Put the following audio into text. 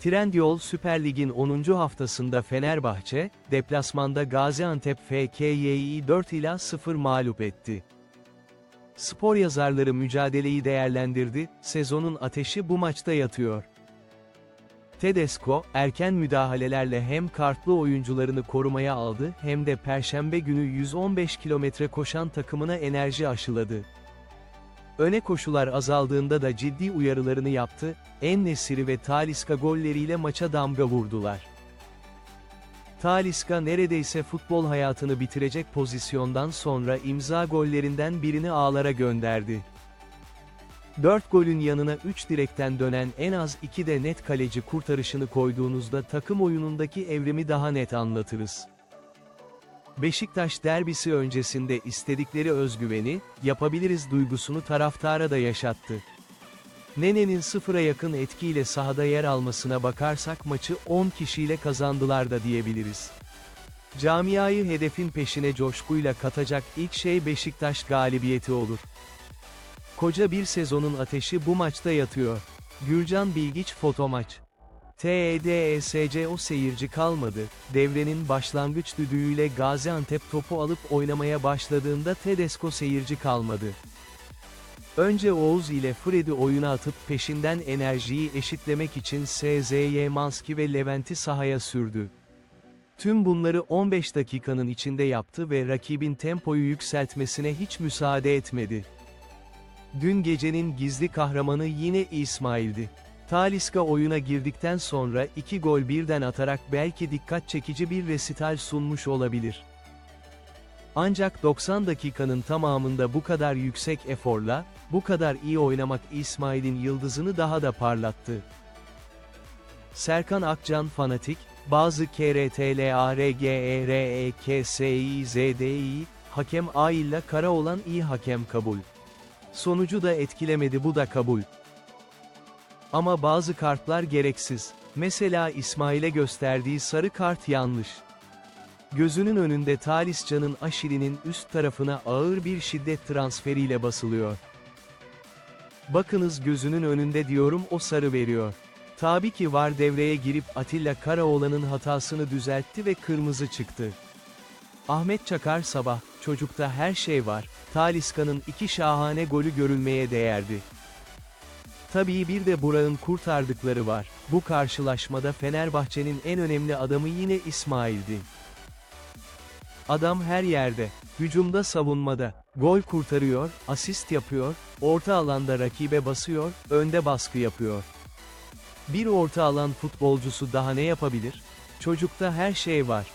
Trendyol Süper Lig'in 10. haftasında Fenerbahçe, deplasmanda Gaziantep FK'yi 4 ila 0 mağlup etti. Spor yazarları mücadeleyi değerlendirdi, sezonun ateşi bu maçta yatıyor. Tedesco, erken müdahalelerle hem kartlı oyuncularını korumaya aldı hem de Perşembe günü 115 kilometre koşan takımına enerji aşıladı. Öne koşular azaldığında da ciddi uyarılarını yaptı, En-Nesyri ve Talisca golleriyle maça damga vurdular. Talisca neredeyse futbol hayatını bitirecek pozisyondan sonra imza gollerinden birini ağlara gönderdi. 4 golün yanına 3 direkten dönen en az 2 de net kaleci kurtarışını koyduğunuzda takım oyunundaki evrimi daha net anlatırız. Beşiktaş derbisi öncesinde istedikleri özgüveni, yapabiliriz duygusunu taraftara da yaşattı. Nene'nin sıfıra yakın etkiyle sahada yer almasına bakarsak maçı 10 kişiyle kazandılar da diyebiliriz. Camiayı hedefin peşine coşkuyla katacak ilk şey Beşiktaş galibiyeti olur. Koca bir sezonun ateşi bu maçta yatıyor. Gürcan Bilgiç foto maç. TEDESC o seyirci kalmadı. Devrenin başlangıç düdüğüyle Gaziantep topu alıp oynamaya başladığında Tedesco seyirci kalmadı. Önce Oğuz ile Fred'i oyuna atıp peşinden enerjiyi eşitlemek için SZY Manski ve Levent'i sahaya sürdü. Tüm bunları 15 dakikanın içinde yaptı ve rakibin tempoyu yükseltmesine hiç müsaade etmedi. Dün gecenin gizli kahramanı yine İsmail'di. Talisca oyuna girdikten sonra iki gol birden atarak belki dikkat çekici bir resital sunmuş olabilir. Ancak 90 dakikanın tamamında bu kadar yüksek eforla, bu kadar iyi oynamak İsmail'in yıldızını daha da parlattı. Serkan Akcan fanatik, bazı KRTLARGEREKSİZDİ, hakem A ile kara olan iyi hakem kabul. Sonucu da etkilemedi bu da kabul. Ama bazı kartlar gereksiz. Mesela İsmail'e gösterdiği sarı kart yanlış. Gözünün önünde Talisca'nın Aşili'nin üst tarafına ağır bir şiddet transferiyle basılıyor. Bakınız gözünün önünde diyorum o sarı veriyor. Tabii ki var devreye girip Atilla Karaoğlan'ın hatasını düzeltti ve kırmızı çıktı. Ahmet Çakar sabah, çocukta her şey var, Taliska'nın iki şahane golü görülmeye değerdi. Tabii bir de Burak'ın kurtardıkları var. Bu karşılaşmada Fenerbahçe'nin en önemli adamı yine İsmail'di. Adam her yerde, hücumda savunmada, gol kurtarıyor, asist yapıyor, orta alanda rakibe basıyor, önde baskı yapıyor. Bir orta alan futbolcusu daha ne yapabilir? Çocukta her şey var.